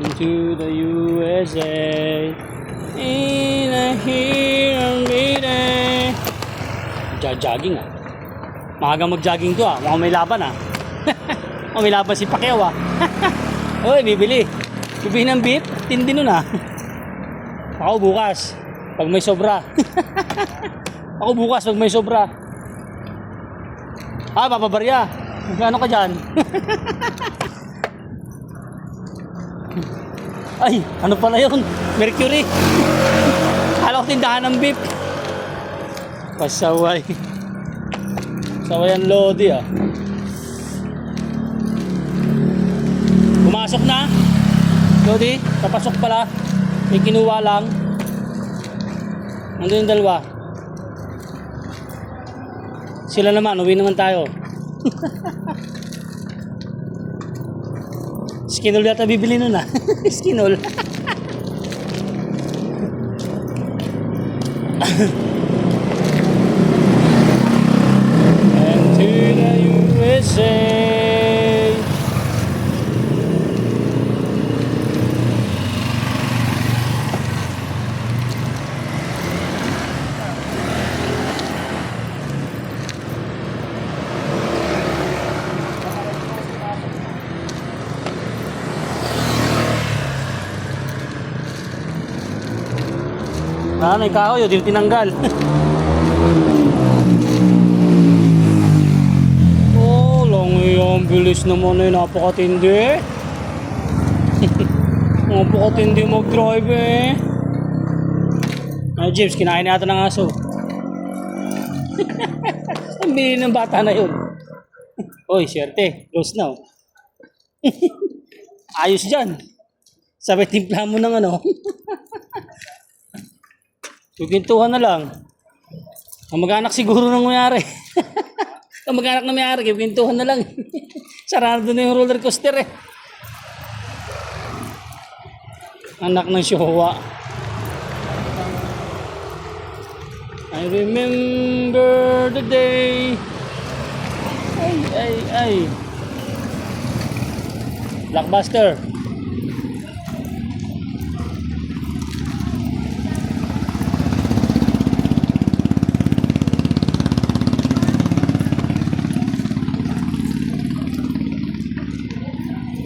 into the USA. In a here meeting. Jogging ah. Maaga mag-jogging to ah. Mukhang may laban ah. Mukhang may laban si Pacquiao ah. Uy, bibili. Bibili ng beef. Tindi nun ah. Ako bukas. Pag may sobra. Ako bukas pag may sobra. Ah, papabarya. Ano ka dyan? Ay, ano pala yun? Mercury. Kala ko tindahan ng beef. Pasaway. Pasaway ang Lodi ah. Pumasok na. Lodi, papasok pala. May kinuha lang. Nandun yung dalawa. Sila naman, uwi naman tayo. Skinol yata bibili nun ah. Skinol. And to the USA. Ah, may kahoy, hindi tinanggal. oh, lang yung bilis naman eh, napakatindi. napakatindi mag-drive eh. Ay, James, kinain natin ng aso. Ang bili ng bata na yun. Oy, syerte, close na. oh. Ayos dyan. Sabi, timpla mo ng ano. Tugintuhan na lang. Ang mag-anak siguro nang mayari. Ang mag-anak na mayari, kikintuhan na lang. Sarado na yung roller coaster eh. Anak ng Showa. I remember the day. Ay, ay, ay. Blockbuster.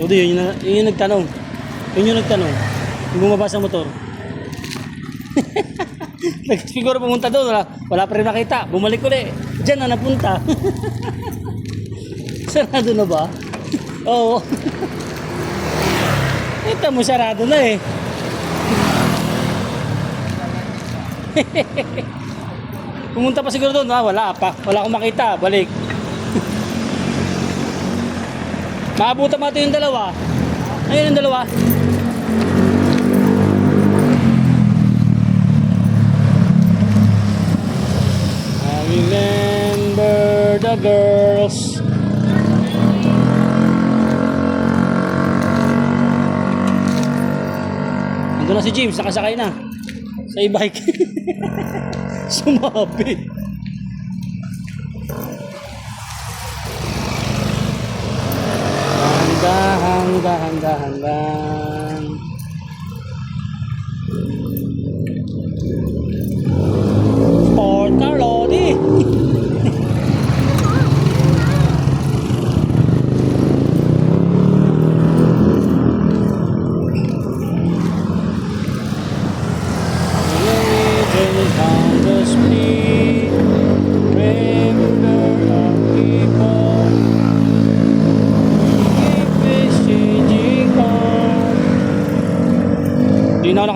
Di, yun, yung, na- yun yung nagtanong. Yun yung nagtanong. Yung bumaba sa motor. Siguro pumunta doon, wala, wala pa rin nakita. Bumalik ulit. Diyan na napunta. sarado na ba? Oo. Ito mo, sarado na eh. Pumunta pa siguro doon, ah, wala pa. Wala akong makita. Balik. Maabutan mo yung dalawa. Ayun yung dalawa. I remember the girls. Ando na si James, nakasakay na. Sa e-bike. Sumabi. Dahan, dahan,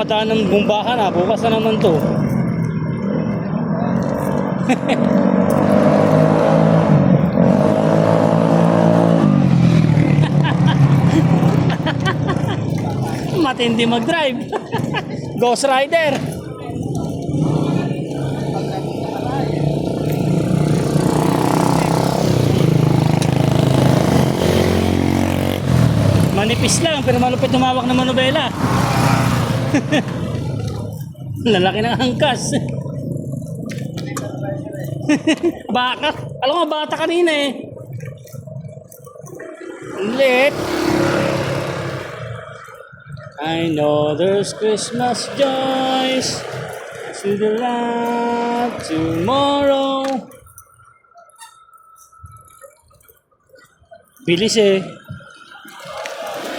Nakadaan ng bumbahan ha. Bukas na naman to. Matindi mag-drive. Ghost Rider. Manipis lang, pero malupit tumawak ng manubela. Lalaki ng angkas. baka. Alam mo, bata kanina eh. Liit. I know there's Christmas joys to the light tomorrow. Bilis eh.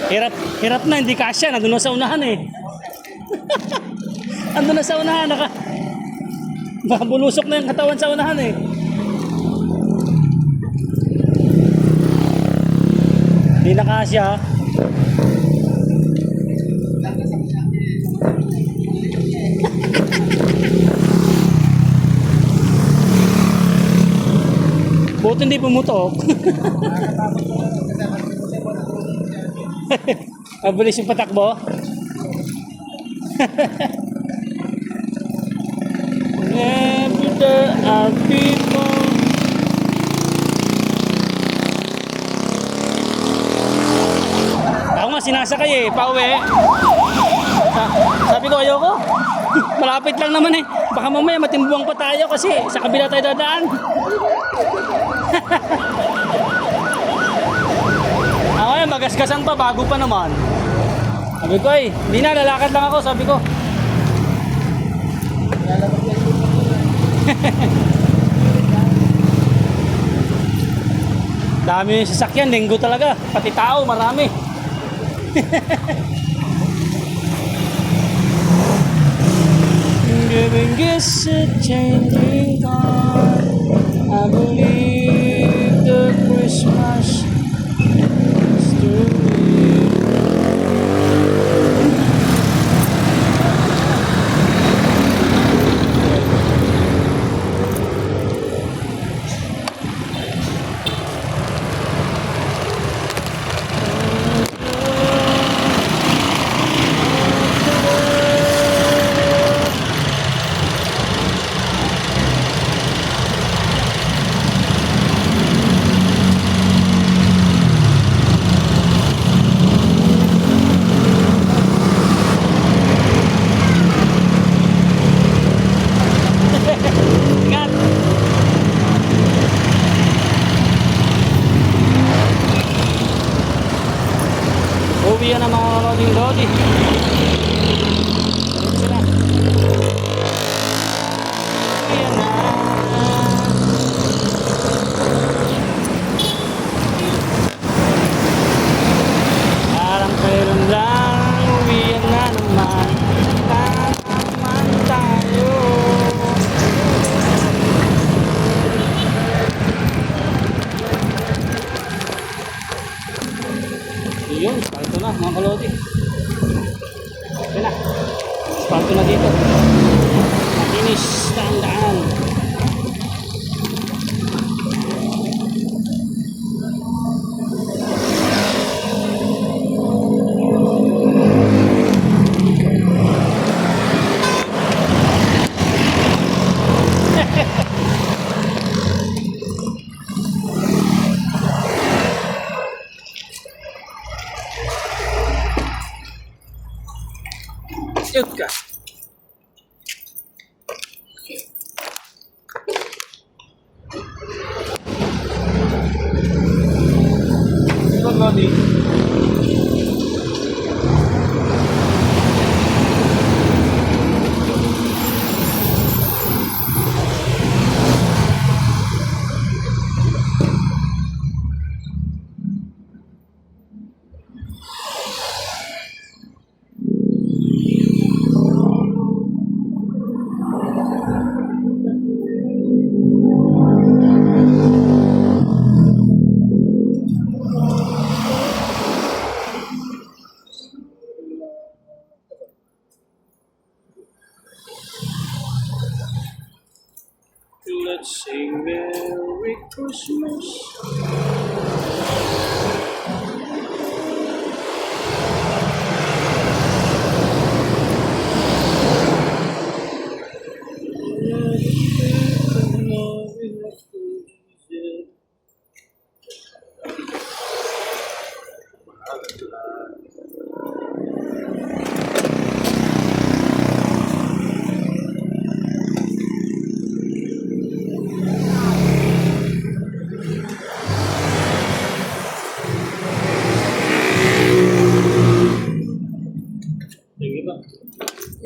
Hirap, hirap na, hindi kasya. Nandun na sa unahan eh. Nandun na sa unahan, naka... Mabulusok na yung katawan sa unahan eh. Hindi na kasya. Buti hindi pumutok. Mabilis yung patakbo. Never there are people Ako nga sinasakay eh, pauwi. Sa- sabi ko ayoko. Malapit lang naman eh. Baka mamaya matimbuang pa tayo kasi sa kabila tayo dadaan. Ako yan, magasgasan pa, bago pa naman. Sabi ko eh, hindi na, lalakad lang ako, sabi ko. Dami yung sasakyan, linggo talaga. Pati tao, marami. Giving gifts a changing time. I believe the Christmas story. Ingat! Uwi yan ang mga loading lodi. Yun, mga kalodi. Okay na. Spalto na dito. Makinis na ang daan.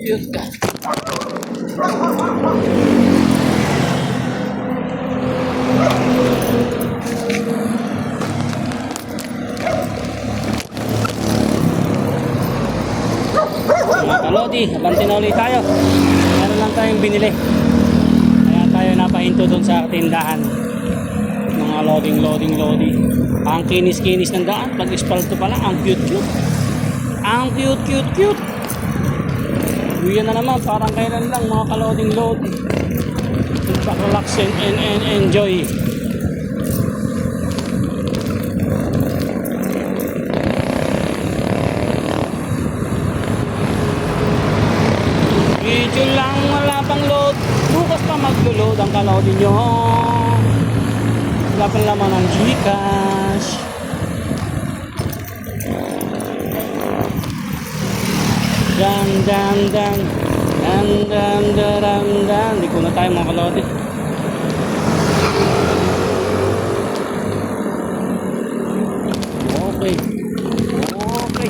Cute ka. Mga kalodi, abanti na ulit tayo. Meron lang tayong binili. Kaya tayo napahinto doon sa tindahan. Mga loading, loading, loading. Ang kinis-kinis ng daan. Pag-espalto pala, ang cute-cute. Ang cute-cute, cute. Uwi na naman, parang kailan lang mga kaloding loading. Relax and, and, and enjoy. Video lang, wala pang load. Bukas pa maglo-load ang kalodin nyo. Wala pang laman ng Gcash. Dan, dan. Dan, dan, dan, dan, dan. Hindi ko na tayo mga kalodi. Okay. Okay.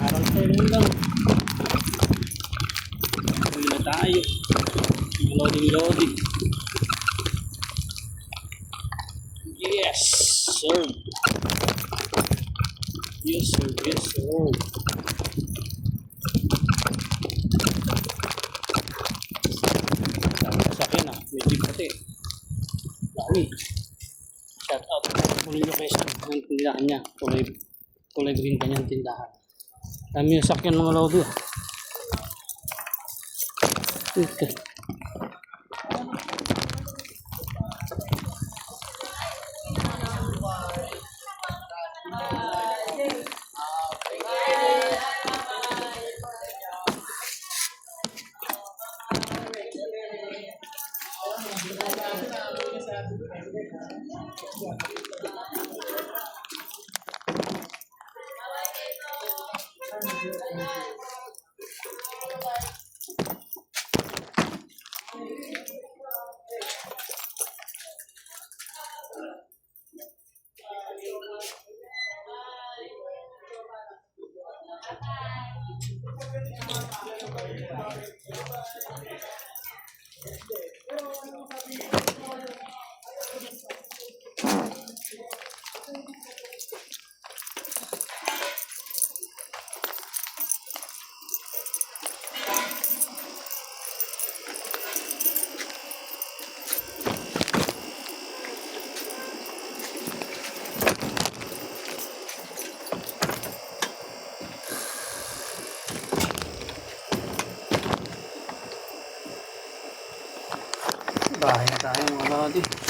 Parang sa'yo lang. Uwi na tayo. Loading. Yes, sir. Yes, sir. Yes, sir. Dami sa akin ah. May jeep pati. Dami. Shout out. Kayo sa ang tindahan niya. Kulay, kulay green kanyang tindahan. Dami yung sakyan mga lodi ah. Okay. Bahay na tayo mga lodi.